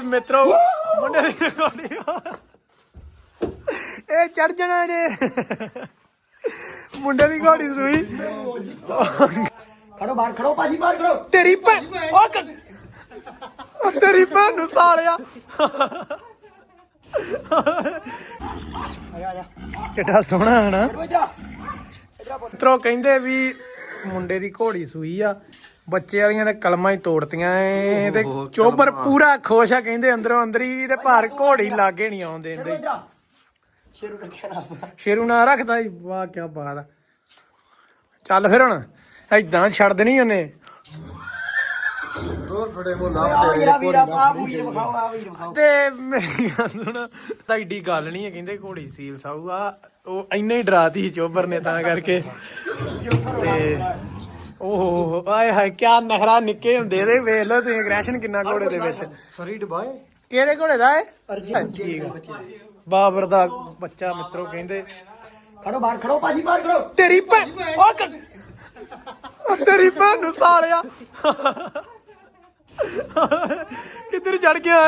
ਮਿੱਤਰੋ ਮੁੰਡੇ ਦੀ ਰਿਕਾਰਡਿੰਗ ਇਹ ਚੜ ਜਾਣਾ ਜੇ ਮੁੰਡੇ ਦੀ ਘੋੜੀ ਸੂਈ। ਖੜੋ ਬਾਹਰ ਖੜੋ ਭਾਜੀ ਬਾਹਰ ਖੜੋ। ਤੇਰੀ ਭੈਣ। ਉਹ ਕ- ਉਹ ਤੇਰੀ ਭੈਣ ਨੂੰ ਸਾਲਿਆ। ਕਿੱਡਾ ਸੋਹਣਾ ਹੈ ਨਾ। ਮਿੱਤਰੋ ਕਹਿੰਦੇ ਵੀ ਮੁੰਡੇ ਦੀ ਘੋੜੀ ਸੂਈ ਆ। ਬੱਚੇ ਵਾਲੀਆਂ ਤੇ ਕਲਮਾਂ ਹੀ ਤੋੜਤੀਆਂ ਏ ਤੇ ਚੋਬਰ ਪੂਰਾ ਖੁਸ਼ ਆ ਕਹਿੰਦੇ ਅੰਦਰੋਂ ਅੰਦਰੀ ਤੇ ਭਾਰ ਘੋੜੀ ਲਾਗੇ ਨਹੀਂ ਆਉਣ ਦਿੰਦੇ ਸ਼ੇਰੂ ਰੱਖਿਆ ਨਾ ਸ਼ੇਰੂ ਨਾ ਰੱਖਦਾ ਈ ਵਾਹ ਕੀ ਬਾਤ ਆ। ਚੱਲ ਫਿਰ ਹੁਣ ਐਦਾਂ ਛੱਡ ਦੇਣੀ ਉਹਨੇ। ਤੋਰ ਫੜੇ ਹੋ ਲਾਭ ਵੀਰਾ ਵੀਰਾ ਆ ਵੀਰ ਵਿਖਾਓ ਆ ਵੀਰ ਵਿਖਾਓ। ਤੇ ਮੇਰੀ ਗੱਲ ਸੁਣ ਤਾਂ ਏਡੀ ਗੱਲ ਨਹੀਂ ਹੈ ਕਹਿੰਦੇ ਘੋੜੀ ਸੀਲ ਸਾਊ ਆ ਉਹ ਇੰਨੇ ਹੀ ਡਰਾਤੀ ਚੋਬਰ ਨੇ ਤਾਂ ਕਰਕੇ। ਤੇ ਓਹ ਆਏ ਹਾਏ ਕਿਆ ਨਖਰਾ ਨਿੱਕੇ ਹੁੰਦੇ ਇਹਦੇ ਵੇਖ ਲਓ ਤੁਸੀਂ ਅਗਰੈਸ਼ਨ ਕਿੰਨਾ ਘੋੜੇ ਦੇ ਵਿੱਚ। ਫਰੀ ਡਬਾਏ ਕਿਹੜੇ ਘੋੜੇ ਦਾ ਏ ਅਰਜਨ ਠੀਕ ਬਾਬਰ ਦਾ ਬੱਚਾ ਮਿੱਤਰੋ ਕਹਿੰਦੇ ਖੜੋ ਬਾਹਰ ਖੜੋ ਭਾਜੀ ਬਾਹਰ ਖੜੋ। ਤੇਰੀ ਭੈਣ ਉਹ ਉਹ ਤੇਰੀ ਭੈਣ ਨੂੰ ਸਾਲਿਆ। ਕਿੱਧਰ ਚੜ ਗਿਆ?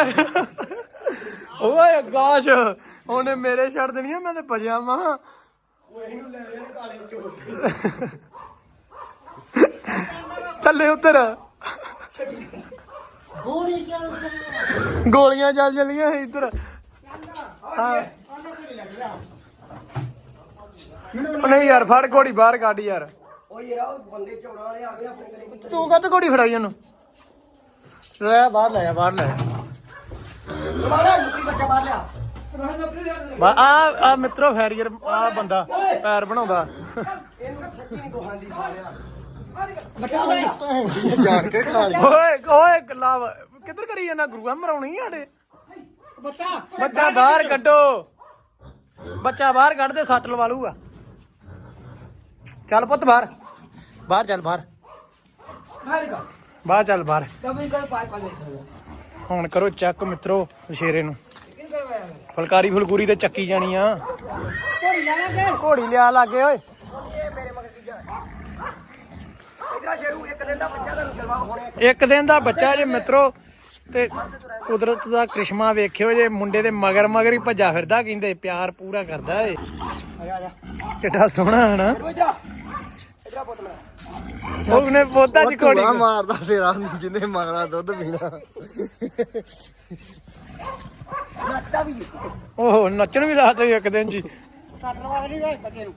ਓਏ ਗਾਸ਼ ਉਹਨੇ ਮੇਰੇ ਛੱਡ ਦੇਣੀ ਮੈਂ ਤੇ ਭਜਿਆ ਮਾਂ ਥੱਲੇ ਉਤਰ ਗੋਲੀ ਚੱਲ ਗੋਲੀਆਂ ਚੱਲ ਜਲੀਆਂ ਇੱਧਰ। ਹਾਂ। ਉਹ ਨਹੀਂ ਯਾਰ ਫੜ ਘੋੜੀ ਬਾਹਰ ਕੱਢ ਯਾਰ। ਓ ਯਾਰ ਉਹ ਬੰਦੇ ਚੌੜਾ ਵਾਲੇ ਆ ਗਏ ਆਪਣੇ ਘਰੇ ਵਿੱਚ ਤੂੰ ਕੱਤ ਘੋੜੀ ਫੜਾਈ ਉਹਨੂੰ? ਲੈ ਬਾਹਰ ਲੈ ਆ ਬਾਹਰ ਲੈ ਬੱਚਾ ਬਾਹਰ ਲਿਆ। ਬਾ ਆ ਆ ਮਿੱਤਰੋ ਫੈਰੀਅਰ ਆ ਬੰਦਾ ਪੈਰ ਬਣਾਉਂਦਾ। ਇਹਨੂੰ ਤਾਂ ਸੱਚੀ ਨਹੀਂ ਕੋਹਾਂਦੀ ਸਾਲਿਆ ਭੈਣ ਕਿੱਧਰ ਕਰੀ ਜਾਂਦਾ? ਗੁਰੂਆ ਬੱਚਾ। ਬਾਹਰ ਕੱਢੋ। ਬੱਚਾ ਬਾਹਰ ਕੱਢ ਸੱਟ ਚੱਲ ਪੁੱਤ ਬਾਹਰ। ਬਾਹਰ ਚੱਲ ਬਾਹਰ। ਬਾਹਰ ਚੱਲ ਬਾਹਰ। ਹੁਣ ਕਰੋ ਚੈੱਕ ਮਿੱਤਰੋ ਸ਼ੇਰੇ ਨੂੰ। ਫੁਲਕਾਰੀ ਫੁਲਕੂਰੀ ਤੇ ਚੱਕੀ ਜਾਣੀ ਆ। ਘੋੜੀ ਲਿਆ ਲਾਗੇ ਓਏ। ਇੱਕ ਦਿਨ ਦਾ ਬੱਚਾ ਜੇ ਮਿੱਤਰੋ ਤੇ ਕੁਦਰਤ ਦਾ ਕ੍ਰਿਸ਼ਮਾ ਵੇਖਿਓ ਜੇ ਮੁੰਡੇ ਦੇ ਮਗਰ ਮਗਰ ਹੀ ਭੱਜਾ ਫਿਰਦਾ ਕਹਿੰਦੇ ਪਿਆਰ ਪੂਰਾ ਕਰਦਾ ਏ। ਕਿੱਡਾ ਸੋਹਣਾ ਹਨਾ ਉਹਨੇ ਪੋਤਾ ਚ ਕੋੜੀ ਮਾਰਦਾ ਤੇਰਾ ਜਿੰਨੇ ਮੰਗਦਾ ਦੁੱਧ ਪੀਣਾ। ਨੱਚਦਾ ਵੀ ਓਹ ਨੱਚਣ ਵੀ ਲਾਤਾ ਇੱਕ ਦਿਨ ਜੀ। ਸੱਟ ਲਵਾ ਲਈ ਬੱਚੇ ਨੂੰ।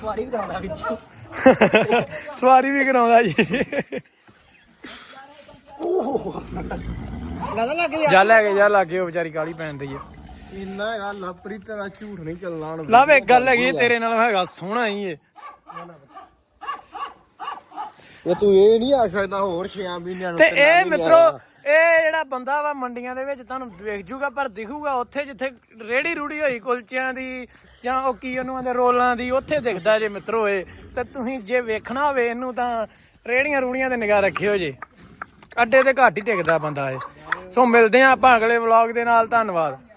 ਸਵਾਰੀ ਵੀ ਕਰਾਉਂਦਾ ਵਿੱਚ। ਸਵਾਰੀ ਵੀ ਕਰਾਉਂਦਾ ਜੀ। ਲੱਗ ਜਾ ਲੈ ਕੇ ਜਾ ਲਾਗੇ ਉਹ ਵਿਚਾਰੀ ਕਾਲੀ ਪੈਣ ਦੀ ਆ। ਇੰਨਾ ਹੈਗਾ ਲਾਪਰੀ ਤੇਰਾ ਝੂਠ ਨਹੀਂ ਚੱਲਣਾ ਹੁਣ। ਲਵ ਇੱਕ ਗੱਲ ਹੈਗੀ ਤੇਰੇ ਨਾਲ ਹੈਗਾ ਸੋਹਣਾ ਹੀ ਏ ਇਹ ਤੂੰ ਇਹ ਨਹੀਂ ਆ ਸਕਦਾ ਹੋਰ 6 ਮਹੀਨਿਆਂ ਨੂੰ ਤੇ ਤਿੰਨਾਂ ਇਹ ਮਹੀਨਿਆਂ ਮਿੱਤਰੋ। ਇਹ ਜਿਹੜਾ ਬੰਦਾ ਵਾ ਮੰਡੀਆਂ ਦੇ ਵਿੱਚ ਤੁਹਾਨੂੰ ਵੇਖ ਜੂਗਾ ਪਰ ਦਿਖੂਗਾ ਉੱਥੇ ਜਿੱਥੇ ਰੇੜੀ ਰੂੜੀ ਹੋਈ ਕੁਲਚਿਆਂ ਦੀ ਜਾਂ ਉਹ ਕੀ ਉਹਨੂੰ ਆਂਦੇ ਰੋਲਾਂ ਦੀ ਉੱਥੇ ਦਿਖਦਾ ਜੇ ਮਿੱਤਰੋ ਇਹ। ਤੇ ਤੁਸੀਂ ਜੇ ਵੇਖਣਾ ਹੋਵੇ ਇਹਨੂੰ ਤਾਂ ਰੇੜੀਆਂ ਰੂੜੀਆਂ ਤੇ ਨਿਗਾਹ ਰੱਖਿਓ ਜੇ। ਅੱਡੇ ਤੇ ਘੱਟ ਹੀ ਟਿਕਦਾ ਬੰਦਾ ਇਹ। ਸੋ ਮਿਲਦੇ ਆ ਆਪਾਂ ਅਗਲੇ ਵਲੌਗ ਦੇ ਨਾਲ। ਧੰਨਵਾਦ।